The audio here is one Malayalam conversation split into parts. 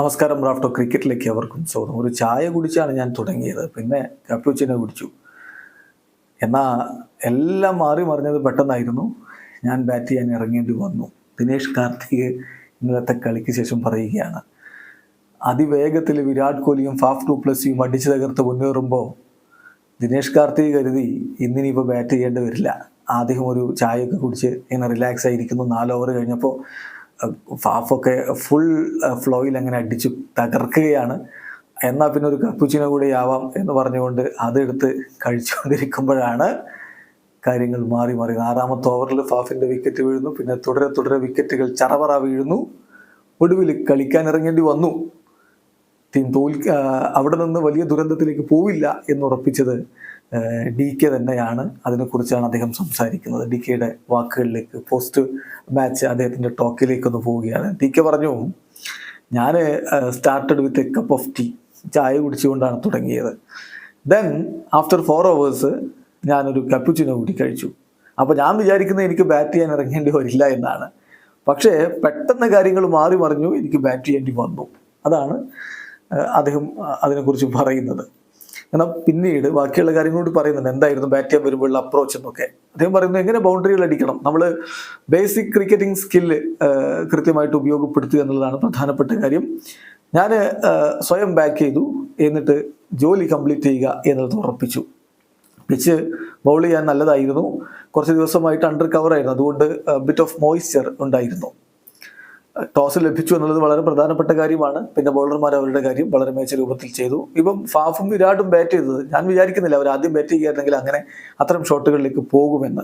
നമസ്കാരം റാഫ്റ്റോ ക്രിക്കറ്റിലേക്ക് അവർക്കും സ്വാഗതം. ഒരു ചായ കുടിച്ചാണ് ഞാൻ തുടങ്ങിയത്. പിന്നെ കപ്പുച്ചിനെ കുടിച്ചു. എന്നാൽ എല്ലാം മാറി മറിഞ്ഞത് പെട്ടെന്നായിരുന്നു. ഞാൻ ബാറ്റ് ചെയ്യാൻ ഇറങ്ങേണ്ടി വന്നു. ദിനേഷ് കാർത്തിക് ഇന്നലത്തെ കളിക്ക് ശേഷം പറയുകയാണ്. അതിവേഗത്തിൽ വിരാട് കോഹ്ലിയും ഫാഫ് ടു പ്ലസിയും അടിച്ചു തകർത്ത് മുന്നേറുമ്പോൾ ദിനേഷ് കാർത്തിക് കരുതി ഇന്നിനിപ്പോൾ ബാറ്റ് ചെയ്യേണ്ടി വരില്ല. ആദ്യം ഒരു ചായയൊക്കെ കുടിച്ച് ഇങ്ങനെ റിലാക്സ് ആയിരിക്കുന്നു. നാല് ഓവർ കഴിഞ്ഞപ്പോൾ ഫാഫൊക്കെ ഫുൾ ഫ്ലോയിൽ അങ്ങനെ അടിച്ച് തകർക്കുകയാണ്. എന്നാൽ പിന്നെ ഒരു കപ്പുച്ചിനെ കൂടി ആവാം എന്ന് പറഞ്ഞുകൊണ്ട് അതെടുത്ത് കഴിച്ചുകൊണ്ടിരിക്കുമ്പോഴാണ് കാര്യങ്ങൾ മാറി മാറി. ആറാമത്തെ ഓവറിൽ ഫാഫിന്റെ വിക്കറ്റ് വീഴുന്നു. പിന്നെ തുടരെ തുടരെ വിക്കറ്റുകൾ ചറവറ വീഴുന്നു. ഒടുവിൽ കളിക്കാൻ ഇറങ്ങേണ്ടി വന്നു. ടീം തോൽ അവിടെ നിന്ന് വലിയ ദുരന്തത്തിലേക്ക് പോവില്ല എന്ന് ഉറപ്പിച്ചത് ഡി കെ തന്നെയാണ്. അതിനെക്കുറിച്ചാണ് അദ്ദേഹം സംസാരിക്കുന്നത്. ഡി കെയുടെ വാക്കുകളിലേക്ക് പോസ്റ്റ് മാച്ച് അദ്ദേഹത്തിന്റെ ടോക്കിലേക്ക് ഒന്ന് പോവുകയാണ്. ഡി കെ പറഞ്ഞു ഞാൻ started with a cup of tea ചായ കുടിച്ചുകൊണ്ടാണ് തുടങ്ങിയത്. ദെൻ ആഫ്റ്റർ ഫോർ അവേഴ്സ് ഞാനൊരു കപ്പുച്ചിനോ കൂടി കഴിച്ചു. അപ്പോൾ ഞാൻ വിചാരിക്കുന്നത് എനിക്ക് ബാറ്റ് ചെയ്യാൻ ഇറങ്ങേണ്ടി വരില്ല എന്നാണ്. പക്ഷേ പെട്ടെന്ന് കാര്യങ്ങൾ മാറി മറിഞ്ഞു എനിക്ക് ബാറ്റ് ചെയ്യേണ്ടി വന്നു. അതാണ് അദ്ദേഹം അതിനെക്കുറിച്ച് പറയുന്നത്. എന്നാൽ പിന്നീട് ബാക്കിയുള്ള കാര്യങ്ങളോട് പറയുന്നുണ്ട്. എന്തായിരുന്നു ബാറ്റ് ചെയ്യാൻ വരുമ്പോഴുള്ള അപ്രോച്ച് എന്നൊക്കെ. അദ്ദേഹം പറയുന്നത് എങ്ങനെ ബൗണ്ടറികൾ അടിക്കണം? നമ്മൾ ബേസിക് ക്രിക്കറ്റിംഗ് സ്കില്ല് കൃത്യമായിട്ട് ഉപയോഗപ്പെടുത്തുക എന്നുള്ളതാണ് പ്രധാനപ്പെട്ട കാര്യം. ഞാൻ സ്വയം ബാക്ക് ചെയ്തു. എന്നിട്ട് ജോലി കംപ്ലീറ്റ് ചെയ്യുക എന്നുള്ളത് ഉറപ്പിച്ചു. പിച്ച് ബൗൾ ചെയ്യാൻ നല്ലതായിരുന്നു. കുറച്ച് ദിവസമായിട്ട് അണ്ടർ കവർ ആയിരുന്നു. അതുകൊണ്ട് ബിറ്റ് ഓഫ് മോയ്സ്ചർ ഉണ്ടായിരുന്നു. ടോസ് ലഭിച്ചു എന്നുള്ളത് വളരെ പ്രധാനപ്പെട്ട കാര്യമാണ്. പിന്നെ ബൗളർമാർ അവരുടെ കാര്യം വളരെ മികച്ച രൂപത്തിൽ ചെയ്തു. ഇപ്പം ഫാഫും വിരാട്ടും ബാറ്റ് ചെയ്തത് ഞാൻ വിചാരിക്കുന്നില്ല അവർ ആദ്യം ബാറ്റ് ചെയ്യുകയായിരുന്നെങ്കിൽ അങ്ങനെ അത്തരം ഷോട്ടുകളിലേക്ക് പോകുമെന്ന്.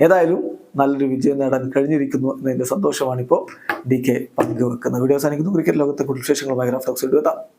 ഏതായാലും നല്ലൊരു വിജയം നേടാൻ കഴിഞ്ഞിരിക്കുന്നു എന്നതിന്റെ സന്തോഷമാണ് ഇപ്പോൾ ഡി കെ പങ്കുവെക്കുന്നത്. വീഡിയോ അവസാനിക്കുന്നു. ക്രിക്കറ്റ് ലോകത്തെ കൂടുതൽ വിശേഷങ്ങളുമായി ഗ്രാഫ് ടോക്സ് എത്താം.